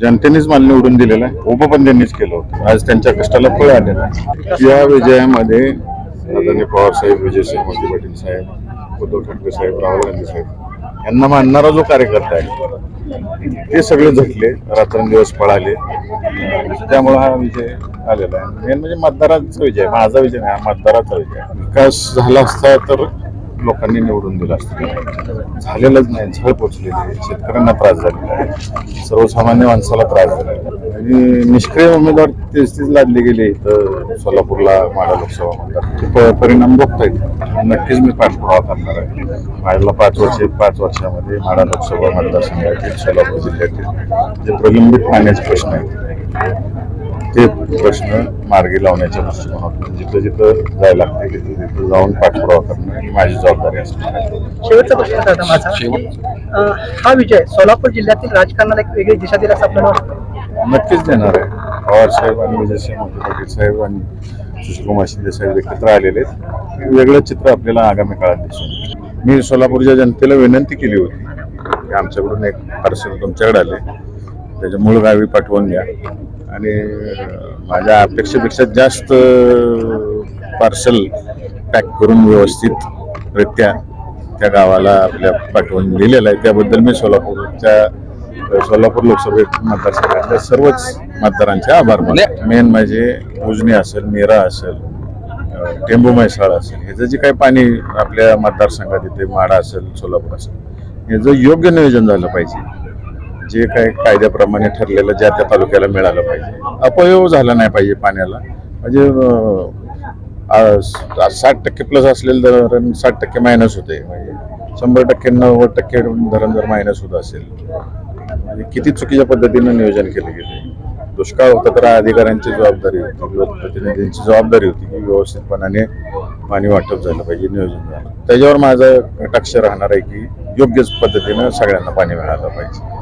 जनतेनेच मला निवडून दिलेलं आहे. उभं पण त्यांनीच केलं होतं. आज त्यांच्या कष्टाला फळ आलेलं आहे. या विजयामध्ये आदरणीय पवार साहेब विजयसिंह मोदी पाटील साहेब उद्धव ठाकरे साहेब राहुल गांधी साहेब यांना मानणारा जो कार्यकर्ता आहे ते सगळे झटले रात्रंदिवस पळाले. त्यामुळे हा विजय आलेला आहे. मेन म्हणजे मतदाराचा विजय माझा विजय नाही हा मतदाराचा विजय विकास झाला असता तर लोकांनी निवडून दिला असतं. झालेलंच नाही. झळ पोचलेली आहे. शेतकऱ्यांना त्रास झालेला आहे. सर्वसामान्य माणसाला त्रास झालेला आहे. आणि निष्क्रिय उमेदवार तेच तेच लादले गेले तर सोलापूरला माडा लोकसभा मतदार. ते प- परिणाम नक्कीच मी पाठपुरावा करणार आहे. माड्याला पाच वर्ष पाच वर्षामध्ये माडा लोकसभा मतदारसंघातील सोलापूर जिल्ह्यातील जे प्रलंबित पाण्याचे प्रश्न आहेत ते प्रश्न मार्गी लावण्याच्या दृष्टिकोनातून जिथं जिथं जायला लागते तिथं तिथं जाऊन पाठपुरावा करणं ही माझी जबाबदारी असणार आहे शेवटचा प्रश्न माझा. अं, हा विजय सोलापूर जिल्ह्यातील राजकारणाला एक वेगळी दिशा दिला असं आपल्याला वाटतं नक्कीच देणार आहे. पवार साहेब आणि विजयसिंह मोदी पाटील साहेब आणि सुशीलकुमार शिंदे साहेब एकत्र आलेले आहेत. वेगळं चित्र आपल्याला आगामी काळात दिसून येईल. मी सोलापूरच्या जनतेला विनंती केली होती की आमच्याकडून एक पार्सल तुमच्याकडे आले. त्याच्या मूळ गावी पाठवून द्या. आणि माझ्या अपेक्षेपेक्षा जास्त पार्सल पॅक करून व्यवस्थित रित्या त्या गावाला आपल्या पाठवून दिलेलं आहे. त्याबद्दल मी सोलापूरच्या सोलापूर लोकसभेत मतदारसंघातल्या सर्वच मतदारांचे आभार मानतो. मेन म्हणजे उजनी असेल मीरा असेल टेंबू म्हैसाळ असेल ह्याचं जे काही पाणी आपल्या मतदारसंघात येते माडा असेल सोलापूर असेल याचं योग्य नियोजन झालं पाहिजे जे काही कायद्याप्रमाणे ठरलेलं ज्या त्या तालुक्याला मिळालं पाहिजे. अपयोग झाला नाही पाहिजे पाण्याला. म्हणजे साठ टक्के प्लस असलेलं धरण साठ टक्के मायनस होते म्हणजे शंभर टक्के नव्वद टक्के धरण जर मायनस होत असेल म्हणजे किती चुकीच्या पद्धतीनं नियोजन केले गेले दुष्काळ होता तर अधिकाऱ्यांची जबाबदारी होती प्रतिनिधींची जबाबदारी होती की व्यवस्थितपणाने पाणी वाटप झालं पाहिजे नियोजन झालं. त्याच्यावर माझं कटाक्ष राहणार आहे की योग्यच पद्धतीनं सगळ्यांना पाणी मिळालं पाहिजे.